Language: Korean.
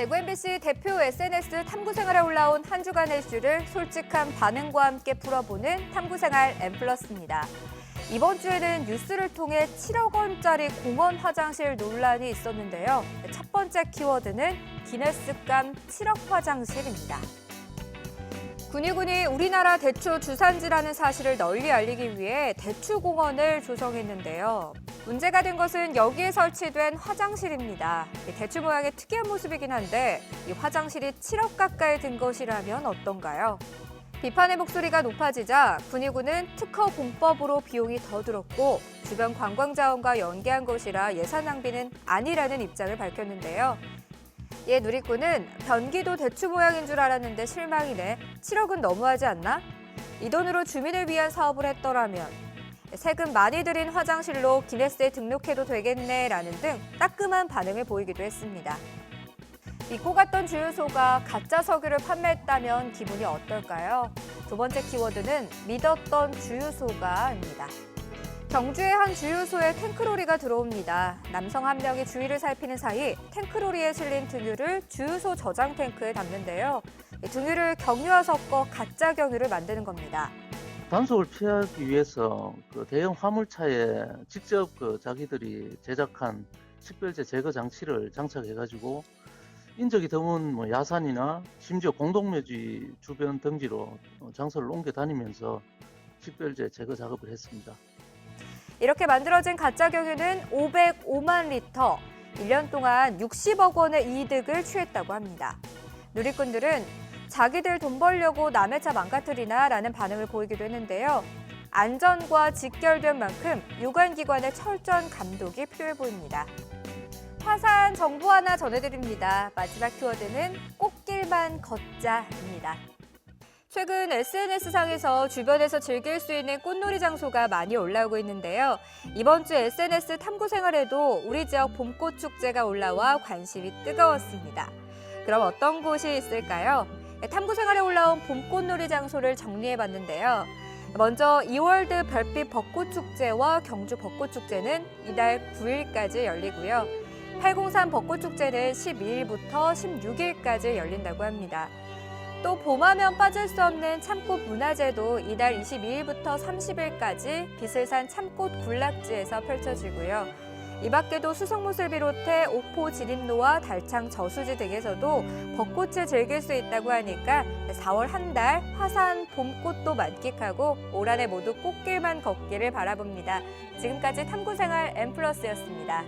대구 MBC 대표 SNS 탐구생활에 올라온 한 주간의 이슈를 솔직한 반응과 함께 풀어보는 탐구생활 M+입니다. 이번 주에는 뉴스를 통해 7억 원짜리 공원 화장실 논란이 있었는데요. 첫 번째 키워드는 기네스감 7억 화장실입니다. 군위군이 우리나라 대추 주산지라는 사실을 널리 알리기 위해 대추공원을 조성했는데요. 문제가 된 것은 여기에 설치된 화장실입니다. 이 대추 모양의 특이한 모습이긴 한데 이 화장실이 7억 가까이 든 것이라면 어떤가요? 비판의 목소리가 높아지자 군위군은 특허 공법으로 비용이 더 들었고 주변 관광 자원과 연계한 것이라 예산 낭비는 아니라는 입장을 밝혔는데요. 예, 누리꾼은 변기도 대추 모양인 줄 알았는데 실망이네. 7억은 너무하지 않나? 이 돈으로 주민을 위한 사업을 했더라면 세금 많이 들인 화장실로 기네스에 등록해도 되겠네라는 등 따끔한 반응을 보이기도 했습니다. 믿고 갔던 주유소가 가짜 석유를 판매했다면 기분이 어떨까요? 두 번째 키워드는 믿었던 주유소가입니다. 경주의 한 주유소에 탱크로리가 들어옵니다. 남성 한 명이 주위를 살피는 사이 탱크로리에 실린 등유를 주유소 저장 탱크에 담는데요. 이 등유를 경유와 섞어 가짜 경유를 만드는 겁니다. 단속을 피하기 위해서 그 대형 화물차에 직접 그 자기들이 제작한 식별제 제거 장치를 장착해가지고 인적이 드문 뭐 야산이나 심지어 공동묘지 주변 등지로 어, 장소를 옮겨 다니면서 식별제 제거 작업을 했습니다. 이렇게 만들어진 가짜 경유는 505만 리터, 1년 동안 60억 원의 이득을 취했다고 합니다. 누리꾼들은 자기들 돈 벌려고 남의 차 망가뜨리나 라는 반응을 보이기도 했는데요. 안전과 직결된 만큼 유관기관의 철저한 감독이 필요해 보입니다. 화사한 정보 하나 전해드립니다. 마지막 키워드는 꽃길만 걷자입니다. 최근 SNS상에서 주변에서 즐길 수 있는 꽃놀이 장소가 많이 올라오고 있는데요. 이번 주 SNS 탐구 생활에도 우리 지역 봄꽃 축제가 올라와 관심이 뜨거웠습니다. 그럼 어떤 곳이 있을까요? 탐구 생활에 올라온 봄꽃놀이 장소를 정리해 봤는데요. 먼저 이월드 별빛 벚꽃 축제와 경주 벚꽃 축제는 이달 9일까지 열리고요. 803 벚꽃 축제는 12일부터 16일까지 열린다고 합니다. 또 봄하면 빠질 수 없는 참꽃 문화제도 이달 22일부터 30일까지 비슬산 참꽃 군락지에서 펼쳐지고요. 이 밖에도 수성못을 비롯해 옥포 지림로와 달창 저수지 등에서도 벚꽃을 즐길 수 있다고 하니까 4월 한 달 화사한 봄꽃도 만끽하고 올 한해 모두 꽃길만 걷기를 바라봅니다. 지금까지 탐구생활 M+였습니다.